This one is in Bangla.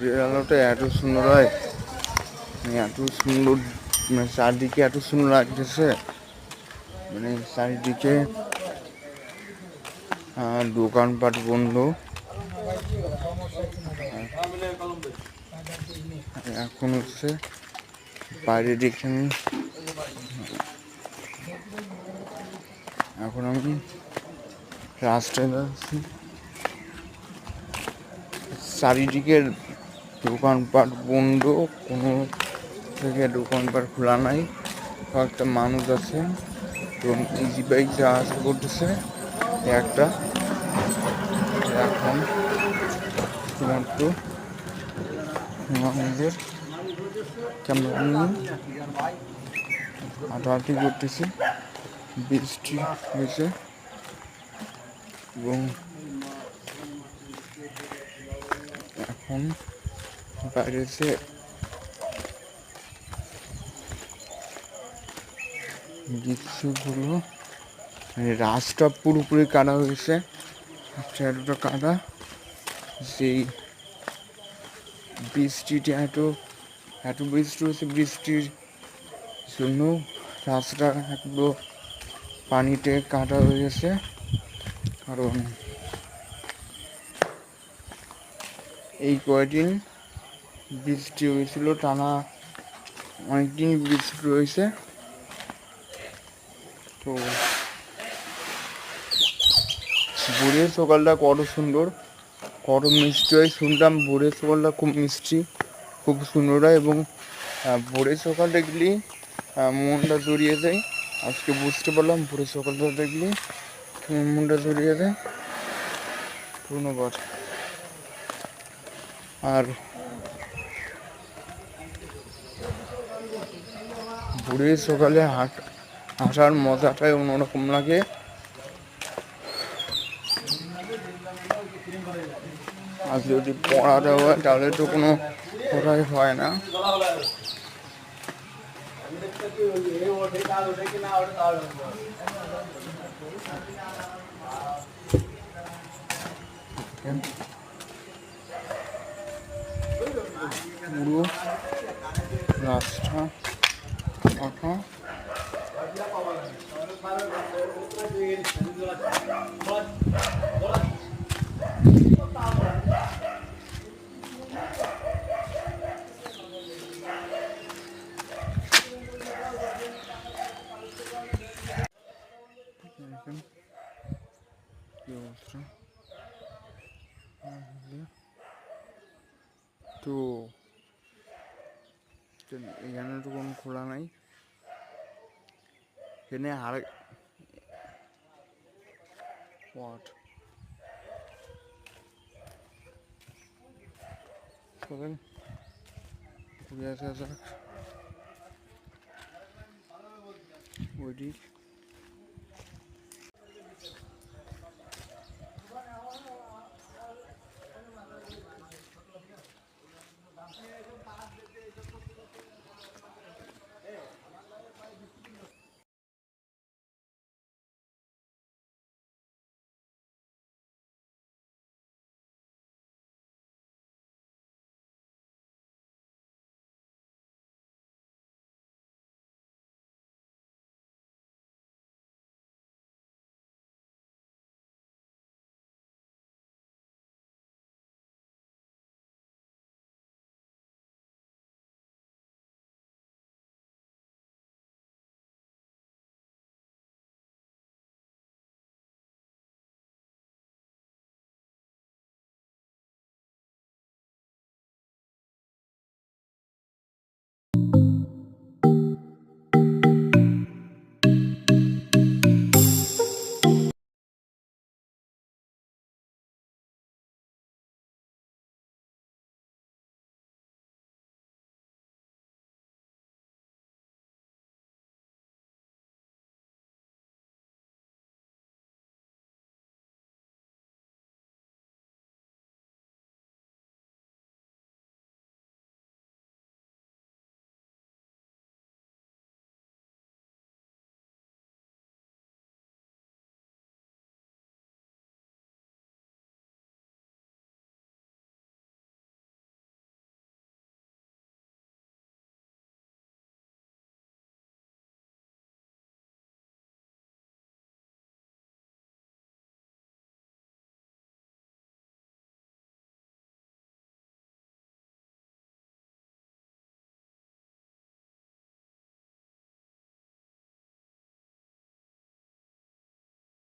পুরীর আলোটা এত সুন্দর হয়। মানে এত সুন্দর মানে চারদিকে এত সুন্দর লাগতেছে। মানে চারিদিকে দোকানপাট বন্ধ। এখন হচ্ছে বাইরে দেখে আমি এখন আমি রাস্তায় যাচ্ছি। চারিদিকে দোকানপাট বন্ধ, কোনো থেকে দোকানপাট খোলা নাই। কয়েকটা মানুষ আছে এবং ইজি বাইক যা আসা করতেছে, একটা। এখন শুধুমাত্র হাঁটাহাঁটি করতেছি। বৃষ্টি হয়েছে এবং এখন এসে গ্রীষ্মগুলো মানে রাস্তা পুরোপুরি কাদা হয়েছে। এতটা কাদা। সেই বৃষ্টিটা এত এত বৃষ্টি হয়েছে বৃষ্টির জন্য রাস্তা একদম পানিতে কাদা হয়ে গেছে কারণ এই কয়দিন বৃষ্টি হয়েছিল, টানা অনেকদিন বৃষ্টি রয়েছে তো ভোরের সকালটা কত সুন্দর, কত মিষ্টি হয় শুনলাম ভোরের সকালটা খুব মিষ্টি, খুব সুন্দর হয় এবং ভোরের সকাল দেখলি মনটা জড়িয়ে যায়। আজকে বুঝতে পারলাম, ভোরের সকালটা দেখলি মনটা জড়িয়ে যায়। ধন্যবাদ। আর ভোরের সকালে হাঁট হাঁটার মজাটাই অন্যরকম লাগে। আর যদি পড়াতে হয়, তাহলে তো কোনো পড়াই হয় না। পুরো রাস্তা। তো তো এখানে তো কোনো খোলা নাই। Here har what? Sorry. er yazacak. Bu die?